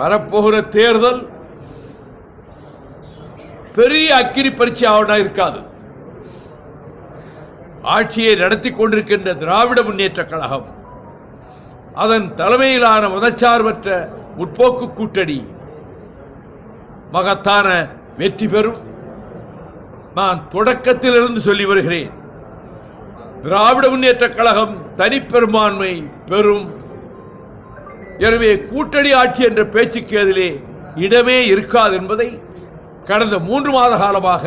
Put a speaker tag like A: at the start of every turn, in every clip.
A: வரப்போகிற தேர்தல் பெரிய பரீட்சை பரீட்சையாவனா இருக்காது ஆட்சியை நடத்தி கொண்டிருக்கின்ற திராவிட முன்னேற்ற கழகம் அதன் தலைமையிலான மதச்சார்பற்ற முற்போக்கு கூட்டணி மகத்தான வெற்றி பெறும் நான் தொடக்கத்திலிருந்து சொல்லி வருகிறேன் திராவிட முன்னேற்ற கழகம் தனிப்பெரும்பான்மை பெறும் எனவே கூட்டணி ஆட்சி என்ற பேச்சுக்கு அதிலே இடமே இருக்காது என்பதை கடந்த மூன்று மாத காலமாக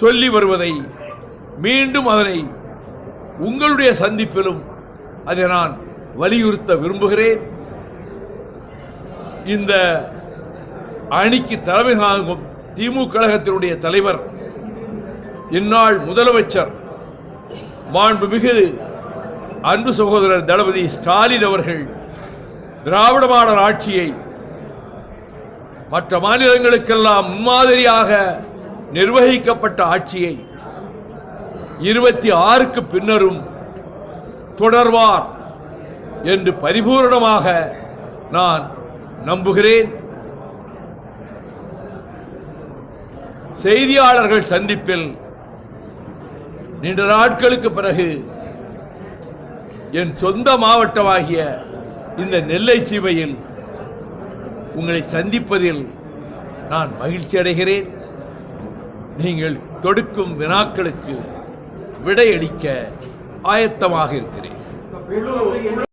A: சொல்லி வருவதை மீண்டும் அதனை உங்களுடைய சந்திப்பிலும் அதை நான் வலியுறுத்த விரும்புகிறேன் இந்த அணிக்கு தலைமை தாங்கும் திமுக கழகத்தினுடைய தலைவர் இந்நாள் முதலமைச்சர் மாண்புமிகு அன்பு சகோதரர் தளபதி ஸ்டாலின் அவர்கள் திராவிட மாடல் ஆட்சியை மற்ற மாநிலங்களுக்கெல்லாம் முன்மாதிரியாக நிர்வகிக்கப்பட்ட ஆட்சியை இருபத்தி ஆறுக்கு பின்னரும் தொடர்வார் என்று பரிபூர்ணமாக நான் நம்புகிறேன் செய்தியாளர்கள் சந்திப்பில் நீண்ட நாட்களுக்கு பிறகு என் சொந்த மாவட்டமாகிய இந்த நெல்லை சீவையில் உங்களை சந்திப்பதில் நான் மகிழ்ச்சி அடைகிறேன் நீங்கள் தொடுக்கும் வினாக்களுக்கு விடையளிக்க ஆயத்தமாக இருக்கிறேன்